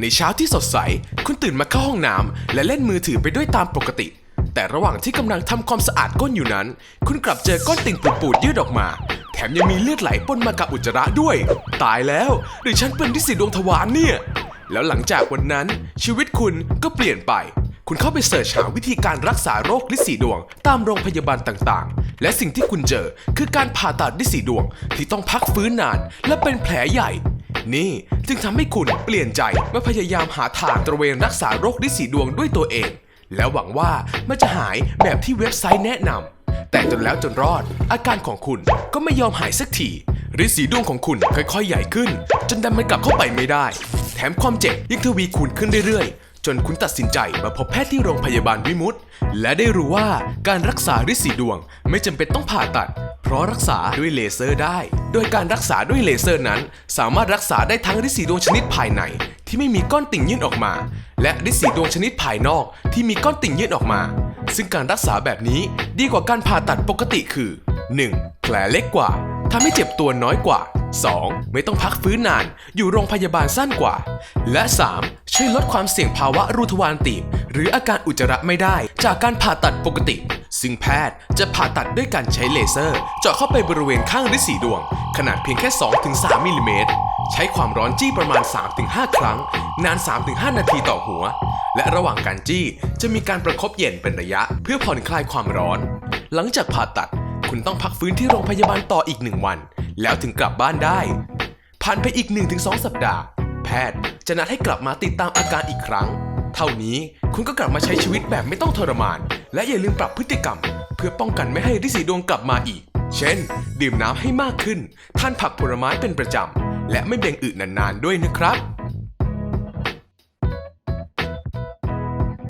ในเช้าที่สดใส คุณตื่นมาเข้าห้องน้ำและเล่นมือถือไปด้วยตามปกติ แต่ระหว่างที่กำลังทำความสะอาดก้นอยู่นั้น คุณกลับเจอก้อนติ่งปูดๆยืดออกมา แถมยังมีเลือดไหลปนมากับอุจจาระด้วย ตายแล้วหรือฉันเป็นที่สีดวงทวารเนี่ย แล้วหลังจากวันนั้นชีวิตคุณก็เปลี่ยนไป คุณเข้าไปเสิร์ชหาวิธีการรักษาโรคลิสีดวง ตามโรงพยาบาลต่างๆ และสิ่งที่คุณเจอคือการผ่าตัดลิสีดวงที่ต้องพักฟื้นนาน และเป็นแผลใหญ่ นี่จึงทำให้คุณเปลี่ยนใจมาพยายามหาทางตระเวนรักษาโรคลินสีดวงด้วยตัวเอง แล้วหวังว่ามันจะหายแบบที่เว็บไซต์แนะนำแต่จนแล้วจนรอด อาการของคุณก็ไม่ยอมหายสักทีฤทธิ์สีดวงของคุณค่อยๆ ใหญ่ขึ้น จนดันมันกลับเข้าไปไม่ได้ แถมความเจ็บยังทวีคูณขึ้นเรื่อยๆ จนคุณตัดสินใจมาพบแพทย์ที่โรงพยาบาลวิมุตและได้รู้ว่าการรักษาฤทธิ์สีดวงไม่จำเป็นต้องผ่าตัด เพราะรักษาด้วยเลเซอร์ได้ โดยการรักษาด้วยเลเซอร์นั้น สามารถรักษาได้ทั้งฤทธิ์สีดวงชนิดภายใน ที่ไม่มีก้อนติ่งยื่นออกมา และฤทธิ์สีดวงชนิดภายนอกที่มีก้อนติ่งยื่นออกมา ซึ่งการรักษาแบบนี้ดีกว่าการผ่าตัดปกติคือ 1. แผลเล็กกว่าทำให้เจ็บตัวน้อยกว่า 2. ไม่ต้องพักฟื้นนาน อยู่โรงพยาบาลสั้นกว่า และ 3. ช่วยลดความเสี่ยงภาวะรูทวารตีบ หรืออาการอุจจาระไม่ได้ จากการผ่าตัดปกติ ซึ่งแพทย์จะผ่าตัดด้วยการใช้เลเซอร์ เจาะเข้าไปบริเวณข้างฤทธิ์สีดวง ขนาดเพียงแค่ 2-3 มิลลิเมตร ใช้ความร้อนจี้ประมาณ 3-5 ครั้ง นาน 3-5 นาทีต่อหัว และระหว่างการจี้จะมีการประคบเย็นเป็นระยะ เพื่อผ่อนคลายความร้อน หลังจากผ่าตัดคุณต้องพักฟื้นที่โรงพยาบาลต่ออีกหนึ่งวัน แล้วถึงกลับบ้านได้ ผ่านไปอีก 1-2 สัปดาห์ แพทย์จะนัดให้กลับมาติดตามอาการอีกครั้ง เท่านี้คุณก็กลับมาใช้ชีวิตแบบไม่ต้องทรมาน และอย่าลืมปรับพฤติกรรม เพื่อป้องกันไม่ให้ฤทธิ์สีดวงกลับมาอีก เช่น ดื่มน้ำให้มากขึ้น ทานผักผลไม้เป็นประจำ และไม่เบ่งอึนานๆด้วยนะครับ